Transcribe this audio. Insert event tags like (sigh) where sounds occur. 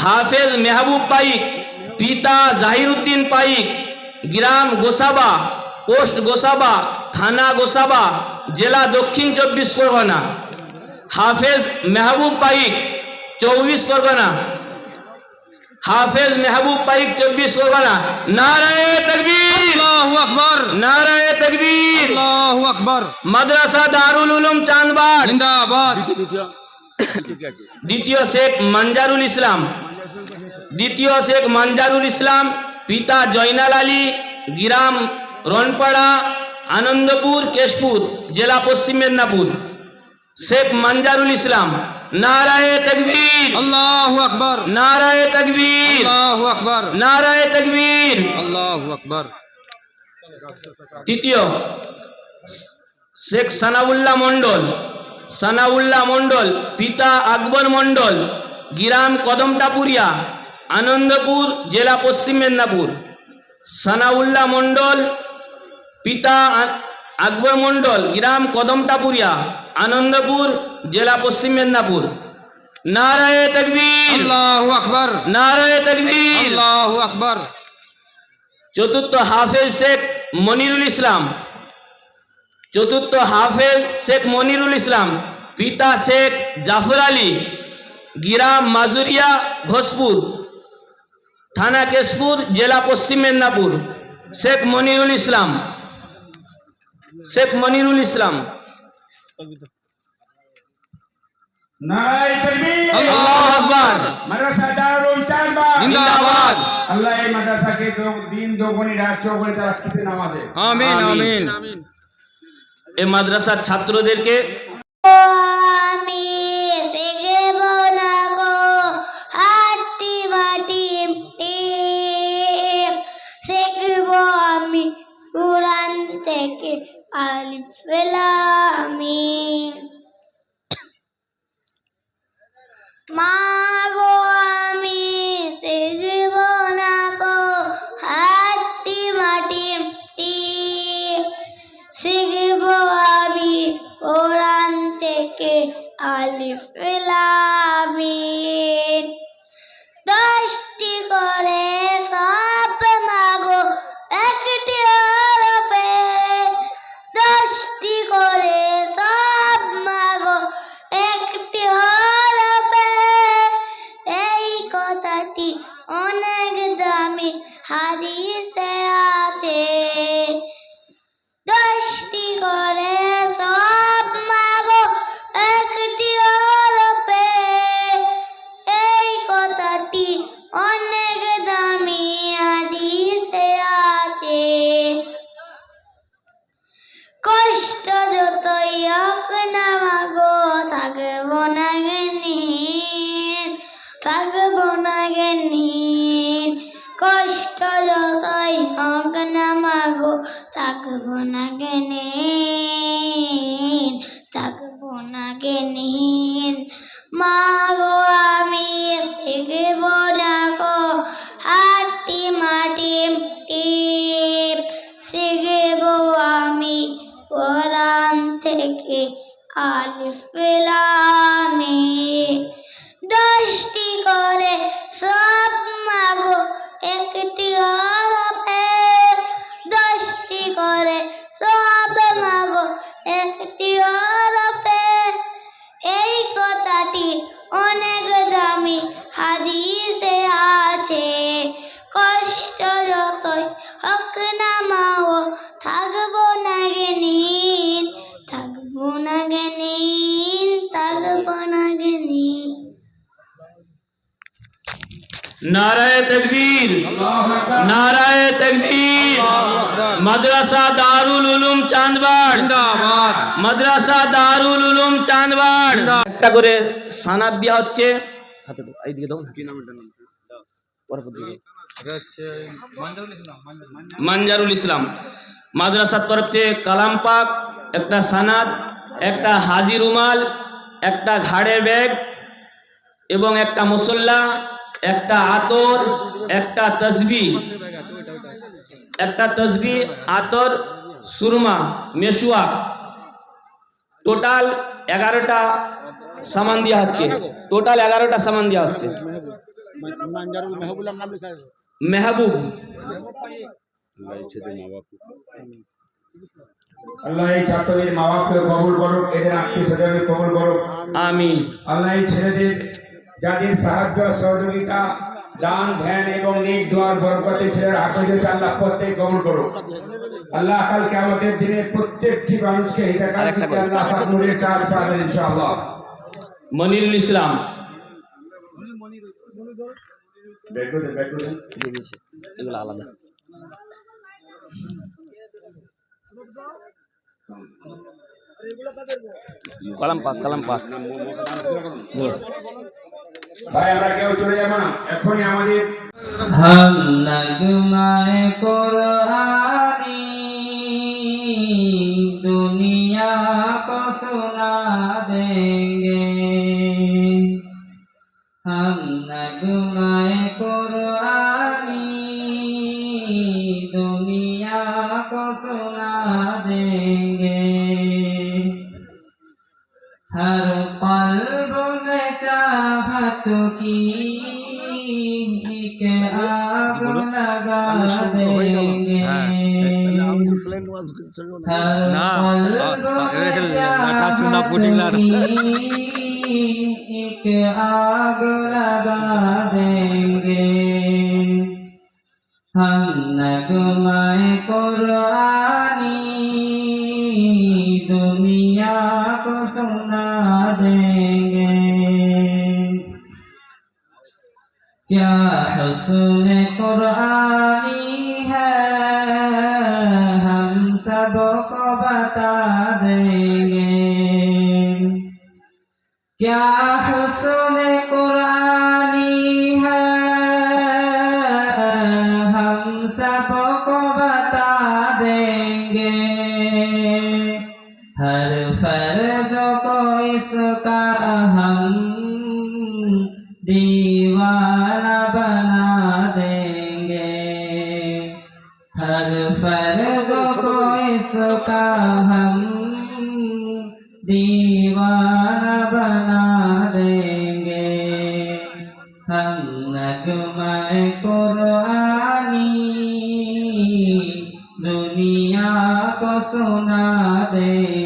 হাফেজ মেহবুব পাইক পিতা জাহিরুদ্দিন পাইক গ্রাম গোসাবা পোস্ট গোসাবা থানা গোসাবা জেলা দক্ষিণ চব্বিশ পরগনা হাফেজ মেহবুব পাইক চব্বিশ পরগনা হাফেজ মেহবুব পাইক চব্বিশ পরগনা নারায় তকবীর আল্লাহু আকবার নারায় তকবীর আল্লাহু আকবার মাদ্রাসা দারুল উলুম চাঁদবাড় জিন্দাবাদ দ্বিতীয় শেখ মঞ্জারুল ইসলাম দ্বিতীয় শেখ মঞ্জারুল ইসলাম পিতা জয়নাল আলী গ্রাম রনপাড়া আনন্দপুর কেশপুর জেলা পশ্চিম মেদিনীপুর। শেখ মঞ্জারুল ইসলাম নারায়ে তকবীর। আল্লাহু আকবার। নারায়ে তকবীর। আল্লাহু আকবার। নারায়ে তকবীর। আল্লাহু আকবার। তৃতীয় শেখ সানাউল্লাহ মণ্ডল। সানাউল্লাহ মণ্ডল পিতা আকবর মণ্ডল গ্রাম কদমটাপুরিয়া। আনন্দপুর জেলা পশ্চিম মেদিনীপুর। সানাউল্লাহ মণ্ডল পিতা আকবর মণ্ডল গ্রাম কদমটাপুরিয়া আনন্দপুর জেলা পশ্চিম মেদিনীপুর। নারায়ে তকবীর। আল্লাহু আকবার। নারায়ে তকবীর। আল্লাহু আকবার। চতুর্থ হাফেজ শেখ মনিরুল ইসলাম। চতুর্থ হাফেজ শেখ মনিরুল ইসলাম। পিতা শেখ জাফর আলী। গ্রাম মাজুরিয়া ঘোষপুর। থানা কেশপুর জেলা পশ্চিম মেদিনীপুর। শেখ মনিরুল ইসলাম। শেখ মনিরুল ইসলাম। জিন্দাবাদ। আল্লাহ এই মাদ্রাসাকে দিন দোগনি রাত চৌগনি তারা নামাজে। আমিন আমিন। আমিন। এই মাদ্রাসার ছাত্রদেরকে Vela feel a (coughs) না মাগো, থাকব না জ্ঞানীন থাকব না জ্ঞানীন কষ্ট যতই হোক মাগো, থাকব না জ্ঞানীন থাকব না জ্ঞানীন মাগো, আমি শিখব না গো হাটি মাটি টিপ। শিখব আমি কোরআন Alif Lam. নারায় তকবীর নারায় তকবীর। মাদ্রাসা দারুল উলুম চাঁদবাড় মাদ্রাসা দারুল উলুম চাঁদবাড়। একটা করে সানাদ দেওয়া হচ্ছে হাতে দাও এইদিকে দাও। মানজারুল ইসলাম মাদ্রাসার তরফ থেকে কালাম পাক একটা সানাদ একটা হাজি রুমাল একটা ঘাড়ের ব্যাগ এবং একটা মুসল্লা একটা আতর একটা তসবি। একটা তসবি আতর সুরমা মেশুয়া। টোটাল এগারোটা সামান দেওয়া হচ্ছে। টোটাল এগারোটা সামান দেওয়া হচ্ছে। মেহবুব। আল্লাহ এই ছাত্রদের মা বাপকে কবুল করুক এদের আত্মীয় স্বজনকে কবুল করুক। আমিন। আল্লাহ এই ছেলেদের যাদের সাহায্য সহযোগিতা দান ধ্যান এবং নিক দোয়ার বরকতে ছেলের হাফেজ আল্লাহ প্রত্যেক কবুল করুক আল্লাহ কালকে আমাদের দিনে প্রত্যেকটি মানুষকে করে। আল্লাহ আপনাদের কাজ পাবেন ইনশাআল্লাহ মনিরুল ইসলাম করে করে আলাদা কলাম পাক কলাম পাক ভাই আমরা কেউ চলে না। এখনই আমাদের হাম নগমায় কোরআনি দুনিয়া কো সুনা দেঙ্গে। आग लगा देंगे हम नगमाए कुरानी क्या हसन कुरानी है हम सबको बता देंगे क्या তোমায় কোরআনি। দুনিয়া কো সোনা দে।